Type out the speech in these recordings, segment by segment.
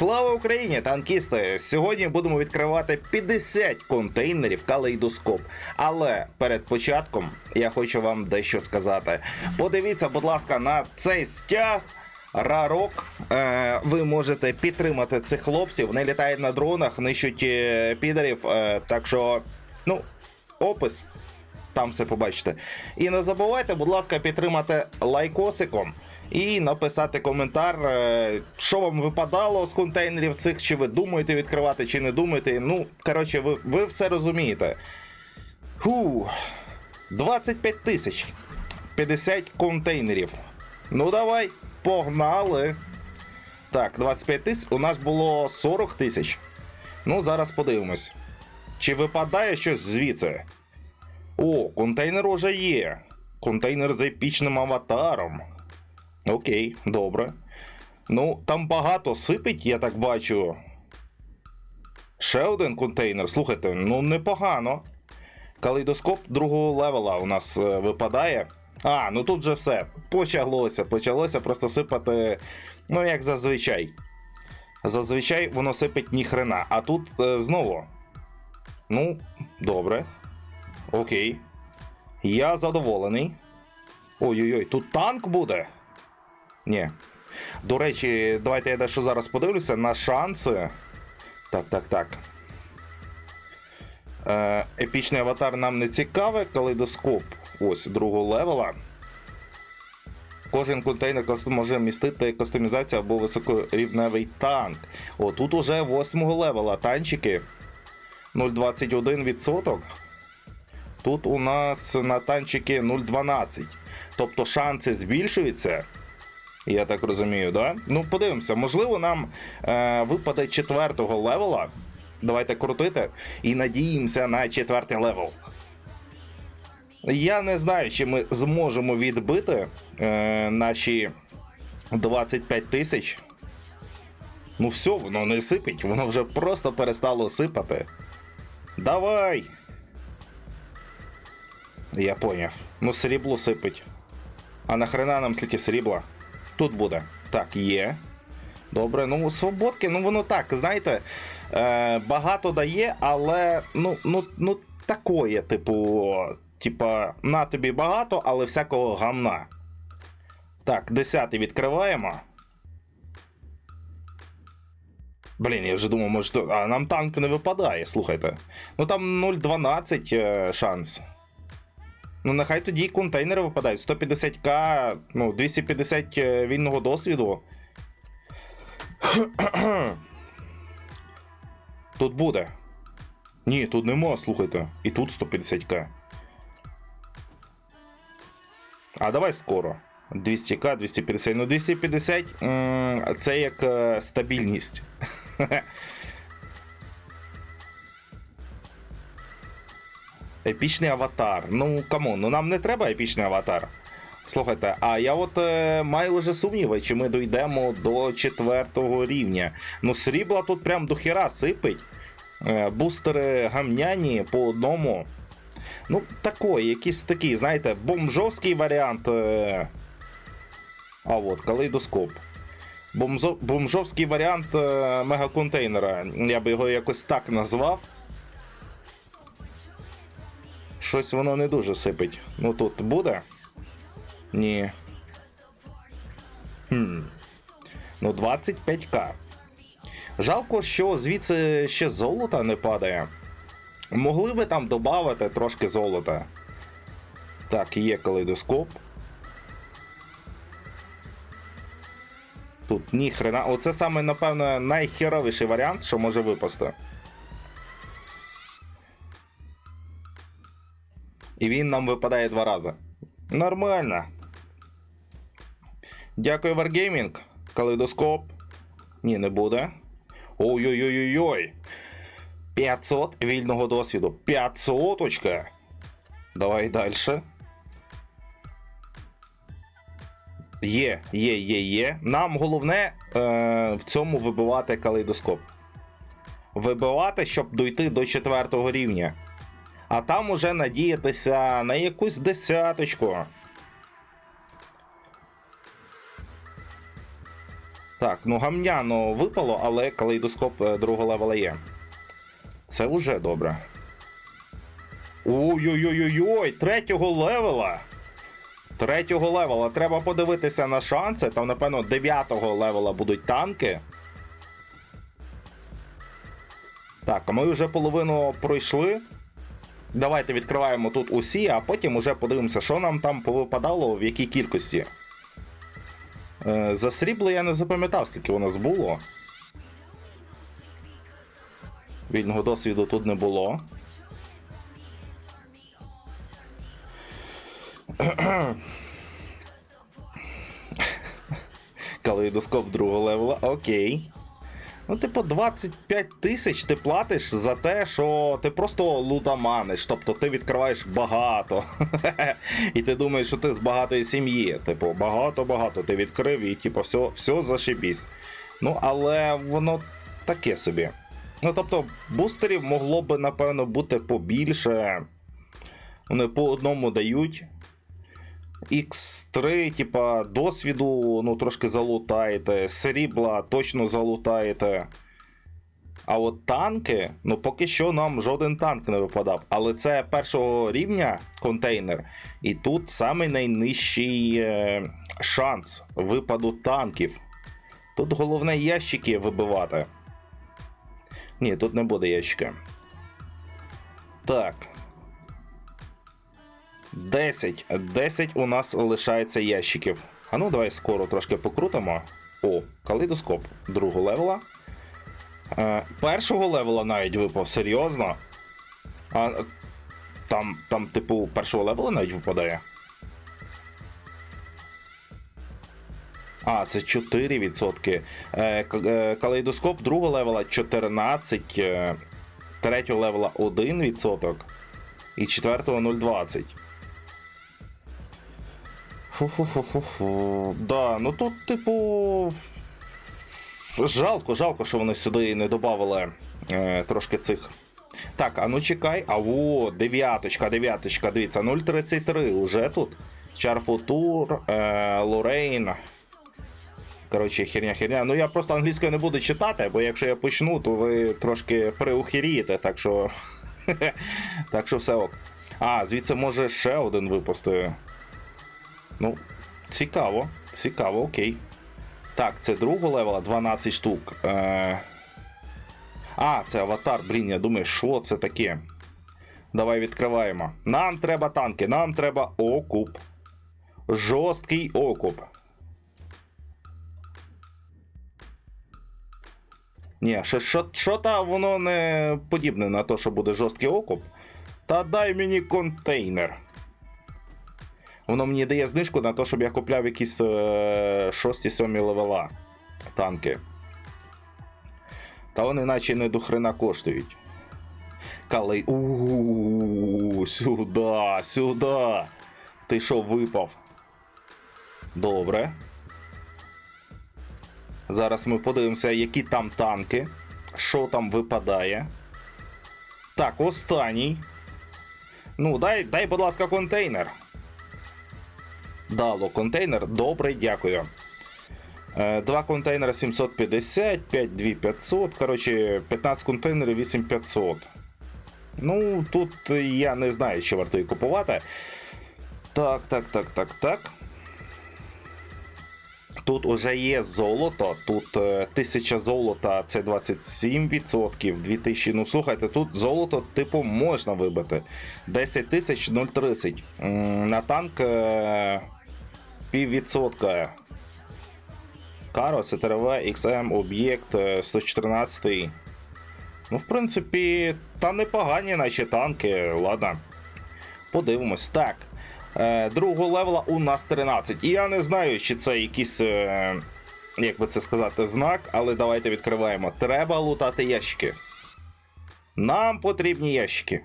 Слава Україні, танкісти! Сьогодні будемо відкривати 50 контейнерів калейдоскоп. Але перед початком я хочу вам дещо сказати. Подивіться, будь ласка, на цей стяг. Рарок, е, ви можете підтримати цих хлопців. Вони літають на дронах, нищуть е, підерів. Е, так що, ну, опис там все побачите. І не забувайте, будь ласка, підтримати лайкосиком і написати коментар, е, що вам випадало з контейнерів цих, чи ви думаєте відкривати, чи не думаєте. Ну, коротше, ви, ви все розумієте. Ху, 25 тисяч. 50 контейнерів. Ну давай, погнали. Так, 25 тисяч. У нас було 40 тисяч. Ну, зараз подивимось. Чи випадає щось звідси? О, контейнер уже є. Контейнер з епічним аватаром. Окей, добре. Ну, там багато сипить, я так бачу. Ще один контейнер. Слухайте, ну непогано. Калейдоскоп другого левела у нас е, випадає. А, ну тут же все. Почалося. Почалося просто сипати. Ну, як зазвичай. Зазвичай воно сипить ніхрена. А тут е, знову. Ну, добре. Окей. Я задоволений. Ой-ой-ой, тут танк буде? Ні. До речі, давайте я дещо зараз подивлюся на шанси. Так, так, так. Е, епічний аватар нам не цікавий, калейдоскоп. Ось другого левела. Кожен контейнер може містити кастомізацію або високорівневий танк. О, тут уже 8 левела танчики. 0,21%. Тут у нас на танчики 0,12. Тобто шанси збільшуються. Я так розумію, да? Ну, подивимося, можливо, нам е, випаде четвертого левела. Давайте крутити. І надіємося на четвертий левел. Я не знаю, чи ми зможемо відбити е, наші 25 тисяч. Ну, все, воно не сипить, воно вже просто перестало сипати. Давай! Я поняв. Ну, срібло сипить. А нахрена нам скільки срібла? Тут буде. Так, є. Добре, ну свободки, ну воно так, знаєте, е, багато дає, але ну, ну, ну такое, типу, типа, на тобі багато, але всякого гамна. Так, 10 відкриваємо. Блін, я вже думав, може. А нам танк не випадає, слухайте. Ну там 0,12 е, шанс. Ну, нехай тоді контейнери випадають. 150к, ну, 250 е, вільного досвіду. Тут буде. Ні, тут нема, слухайте. І тут 150к. А давай скоро. 200к, 250. Ну, 250 м, це як е, стабільність. Епічний аватар. Ну, камон, ну нам не треба епічний аватар. Слухайте, а я от е, маю вже сумніви, чи ми дійдемо до четвертого рівня. Ну, срібла тут прям до хіра сипить. Е, бустери гамняні по одному. Ну, такий, якийсь такий, знаєте, бомжовський варіант. Е... А от, калейдоскоп. Бомзо... Бомжовський варіант е... мегаконтейнера. Я би його якось так назвав. Щось воно не дуже сипить. Ну тут буде? Ні. Хм. Ну, 25к. Жалко, що звідси ще золота не падає. Могли би там додати трошки золота. Так, є калейдоскоп. Тут ні хрена. Оце саме, напевно, найхеровіший варіант, що може випасти. І він нам випадає два рази. Нормально. Дякую, Wargaming. Калейдоскоп. Ні, не буде. Ой-ой-ой-ой-ой. 500 вільного досвіду. 500 очка. Давай далі. Є, є, є, є. Нам головне е, в цьому вибивати калейдоскоп. Вибивати, щоб дойти до четвертого рівня. А там уже надіятися на якусь десяточку. Так, ну гамняно випало, але калейдоскоп е, другого левела є. Це вже добре. Ой-ой-ой-ой, третього левела. Третього левела. Треба подивитися на шанси. Там, напевно, дев'ятого левела будуть танки. Так, а ми вже половину пройшли. Давайте відкриваємо тут усі, а потім уже подивимося, що нам там повипадало, в якій кількості. Е, за срібло я не запам'ятав, скільки у нас було. Вільного досвіду тут не було. Калейдоскоп другого левела, окей. Ну, типу, 25 тисяч ти платиш за те, що ти просто лудоманиш, тобто ти відкриваєш багато. і ти думаєш, що ти з багатої сім'ї. Типу, багато-багато ти відкрив і типу, все, все зашибісь. Ну, але воно таке собі. Ну, тобто, бустерів могло би, напевно, бути побільше. Вони по одному дають. X3, типа, досвіду, ну, трошки залутаєте, срібла точно залутаєте. А от танки, ну поки що нам жоден танк не випадав. Але це першого рівня контейнер. І тут самий найнижчий е, шанс випаду танків. Тут головне ящики вибивати. Ні, тут не буде ящика. Так. 10. 10 у нас лишається ящиків. А ну давай скоро трошки покрутимо. О, калейдоскоп другого левела. Е, першого левела навіть випав, серйозно. А, там, там, типу, першого левела навіть випадає. А, це 4%. Е, е, калейдоскоп другого левела 14, е, третього левела 1% і четвертого 0,20. Фу-фу-фу-фу-фу. Да, ну тут, типу. Жалко, жалко, що вони сюди не додавали е, трошки цих. Так, а ну чекай. А во, дев'яточка, дев'яточка, дивіться, 0,33 уже тут. Чарфутур, е, Лорейн. Коротше, херня, херня. Ну я просто англійською не буду читати, бо якщо я почну, то ви трошки приухірієте, так що. так що все ок. А, звідси може ще один випусти. Ну, цікаво, цікаво, окей. Так, це другого левела 12 штук. Е... А, це аватар, блін, я думаю, що це таке. Давай відкриваємо. Нам треба танки, нам треба окуп. Жорсткий окуп. Ні, що, що, та воно не подібне на те, що буде жорсткий окуп. Та дай мені контейнер. Воно мені дає знижку на те, щоб я купляв якісь е, 6-7 левела танки. Та вони наче не до хрена коштують. Калей. Ууу, сюди, сюди. Ти що, випав? Добре. Зараз ми подивимося, які там танки. Що там випадає. Так, останній. Ну, дай, дай, будь ласка, контейнер. Дало контейнер. Добре, дякую. Е, Два контейнери 750, 5 2500. Коротше, 15 контейнерів 8500. Ну, тут я не знаю, чи варто її купувати. Так, так, так, так, так. Тут уже є золото. Тут е, 1000 золота це 27%, 2000. Ну слухайте, тут золото, типу, можна вибити. 10 тисяч 0,30. На танк е, піввідсотка. Каро, СТРВ, XM, об'єкт е, 114. Ну, в принципі, та непогані наші танки, ладно. Подивимось. Так. Е, другого левела у нас 13. І я не знаю, чи це якийсь, е, як би це сказати, знак, але давайте відкриваємо. Треба лутати ящики. Нам потрібні ящики.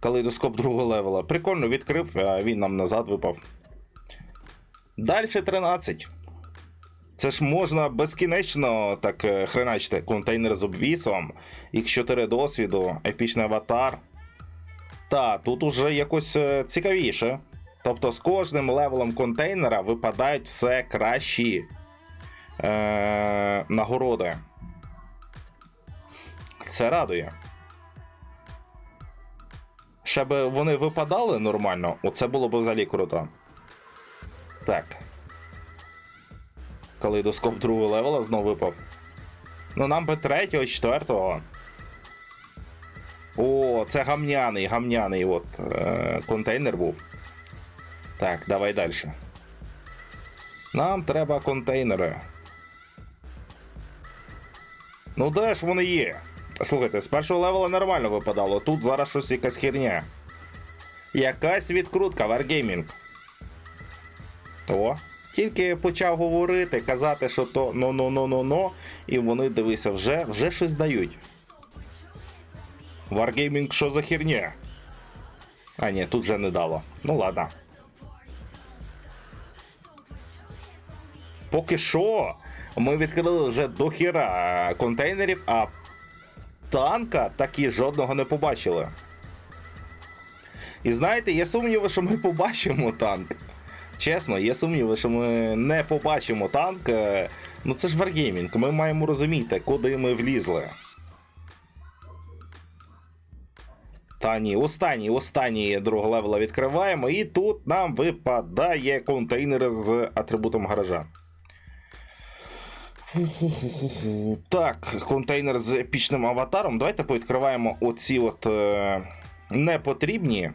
Калейдоскоп другого левела. Прикольно відкрив, він нам назад випав. Далі 13. Це ж можна безкінечно так е, хреначити. Контейнер з обвісом, X4 досвіду, епічний аватар. Та, тут уже якось е, цікавіше. Тобто з кожним левелом контейнера випадають все кращі. е, нагороди. Це радує. Ще би вони випадали нормально, оце було б взагалі круто. Так. Калейдоскоп другого левела знов випав. Ну, нам би третього, четвертого. О, це гамняний, гамняний от, е, контейнер був. Так, давай далі. Нам треба контейнери. Ну де ж вони є? Слухайте, з першого левела нормально випадало, тут зараз щось якась херня. Якась відкрутка Wargaming. О, тільки почав говорити, казати, що то но-но-но-но-но, і вони дивися, вже, вже щось дають. Wargaming що за херня? А, ні, тут вже не дало. Ну ладно. Поки що ми відкрили вже до хіра контейнерів, а танка такі жодного не побачили. І знаєте, є сумніви, що ми побачимо танк. Чесно, є сумніви, що ми не побачимо танк. Е, Ну це ж Wargaming, ми маємо розуміти, куди ми влізли. Та ні, останній, останній другого левела відкриваємо, і тут нам випадає контейнер з атрибутом гаража. Так, контейнер з епічним аватаром. Давайте повідкриваємо оці от е, непотрібні.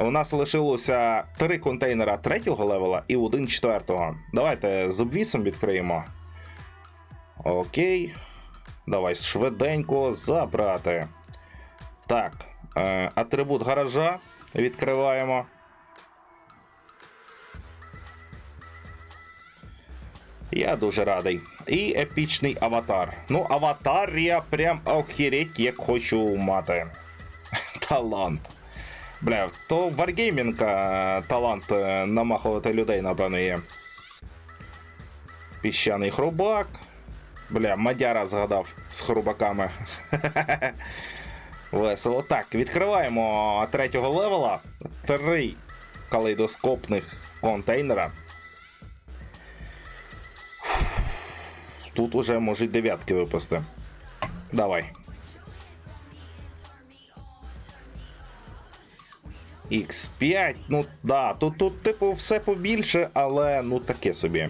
У нас лишилося три контейнера третього левела і один четвертого. Давайте з обвісом відкриємо. Окей. Давай швиденько забрати. Так, е, атрибут гаража відкриваємо. Я дуже радий. І епічний аватар. Ну, аватар я прям охереть, як хочу мати. Талант. Бля, то Wargaming е, талант е, намахувати людей, напевно, є. Піщаний хрубак. Бля, Мадяра згадав з хрубаками. Весело. Так, відкриваємо третього левела. Три калейдоскопних контейнера. Тут уже можуть дев'ятки випасти. Давай. X5, ну да, тут, тут, типу, все побільше, але ну таке собі.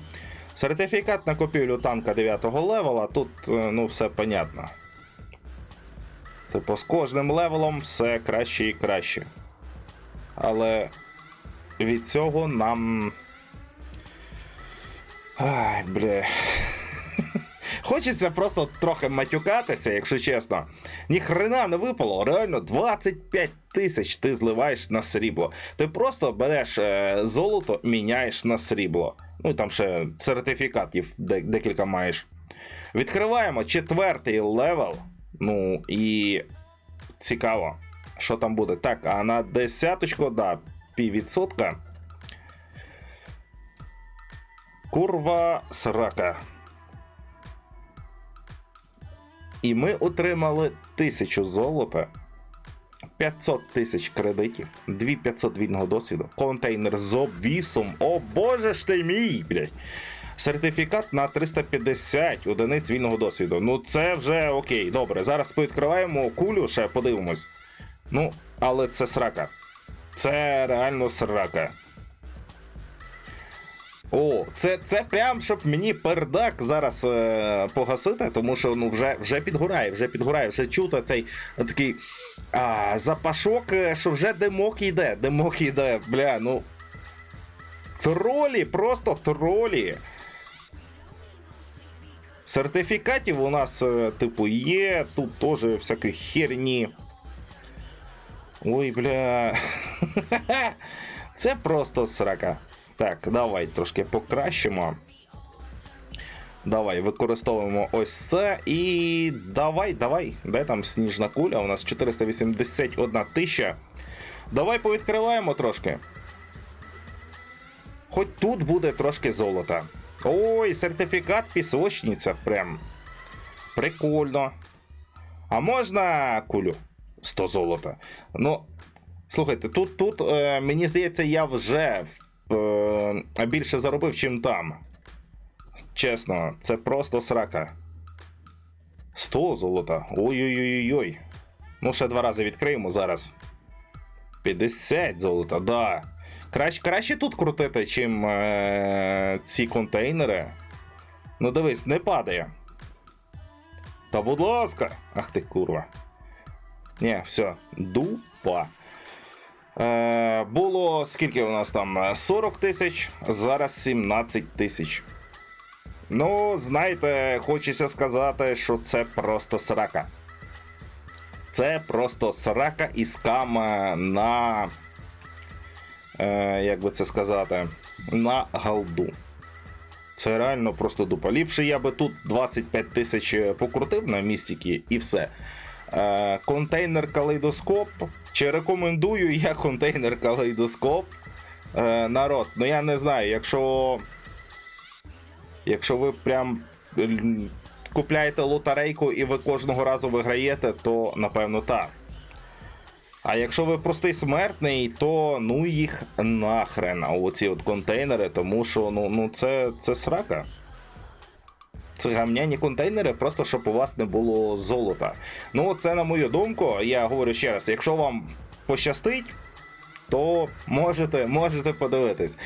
Сертифікат на копівлю танка 9 левела, тут е, ну все понятно. Типу, з кожним левелом все краще і краще. Але від цього нам. Ай, бля. Хочеться просто трохи матюкатися, якщо чесно. Ні хрена не випало. Реально 25 тисяч ти зливаєш на срібло. Ти просто береш е, золото, міняєш на срібло. Ну і там ще сертифікатів декілька маєш. Відкриваємо четвертий левел. Ну і цікаво, що там буде. Так, а на десяточку, да, піввідсотка. Курва срака. І ми отримали 1000 золота, 500 тисяч кредитів, 2500 вільного досвіду, контейнер з обвісом. О боже ж ти мій! блядь. Сертифікат на 350 одиниць вільного досвіду. Ну це вже окей, добре. Зараз відкриваємо кулю, ще подивимось. Ну, але це срака. Це реально срака. О, це, це прям щоб мені пердак зараз е, погасити, тому що ну вже, вже підгорає, вже підгорає, вже чути цей такий а, запашок, е, що вже димок йде, димок йде, бля, ну. Тролі, просто тролі. Сертифікатів у нас, е, типу, є, тут теж всякі херні. Ой, бля. Це просто срака. Так, давай трошки покращимо. Давай, використовуємо ось це. І давай, давай. Де там сніжна куля? У нас 481 тисяча. Давай повідкриваємо трошки. Хоч тут буде трошки золота. Ой, сертифікат пісочниця прям. Прикольно. А можна кулю? 100 золота. Ну, слухайте, тут, тут е, мені здається, я вже е, більше заробив, чим там. чесно, це просто срака. 100 золота. Ой-ой-ой-ой. Ну, ще два рази відкриємо зараз. 50 золота, да. Краще, краще тут крутити, чим е- ці контейнери. Ну дивись, не падає. Та будь ласка. Ах ти курва. Ні, все, дупа. Е, було скільки у нас там? Е, 40 тисяч, зараз 17 тисяч. Ну, знаєте, хочеться сказати, що це просто срака. Це просто срака і скам е, на. Е, як би це сказати? На галду. Це реально просто дупа. Ліпше я би тут 25 тисяч е, покрутив на містіки і все. Е, контейнер калейдоскоп. Чи рекомендую я контейнер калейдоскоп? Е, народ, ну я не знаю, якщо. Якщо ви прям купляєте лотерейку і ви кожного разу виграєте, то напевно так. А якщо ви простий смертний, то ну їх нахрен оці от контейнери, тому що ну, ну це, це срака. Це гамняні контейнери, просто щоб у вас не було золота. Ну, це на мою думку, я говорю ще раз, якщо вам пощастить, то можете, можете подивитись.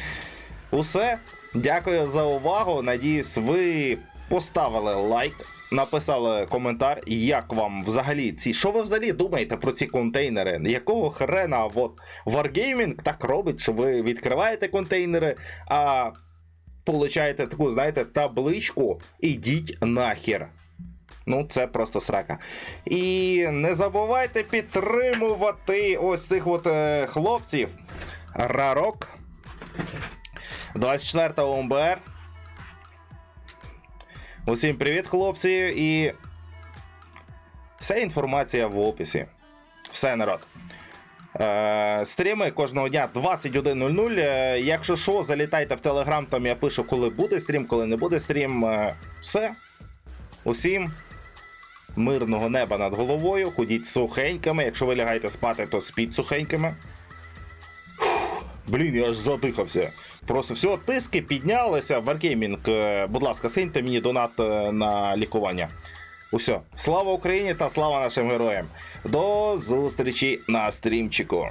Усе. Дякую за увагу. Надіюсь, ви поставили лайк, написали коментар, як вам взагалі ці. Що ви взагалі думаєте про ці контейнери? Якого хрена от Wargaming так робить, що ви відкриваєте контейнери, а получаєте таку, знаєте, табличку ідіть нахер. Ну, це просто срака. І не забувайте підтримувати ось цих от е, хлопців. Рарок. 24 ОМБР. Усім привіт, хлопці, і вся інформація в описі. Все, народ. Е, стріми кожного дня 21.00. Е, якщо що, залітайте в Телеграм, там я пишу, коли буде стрім, коли не буде стрім. Е, все. Усім мирного неба над головою. Ходіть сухенькими. Якщо ви лягаєте спати, то спіть сухенькими. Блін, я аж задихався. Просто все, тиски піднялися. Е, будь ласка, синьте мені донат на лікування. Усьо. Слава Україні та слава нашим героям. До зустрічі на стрімчику.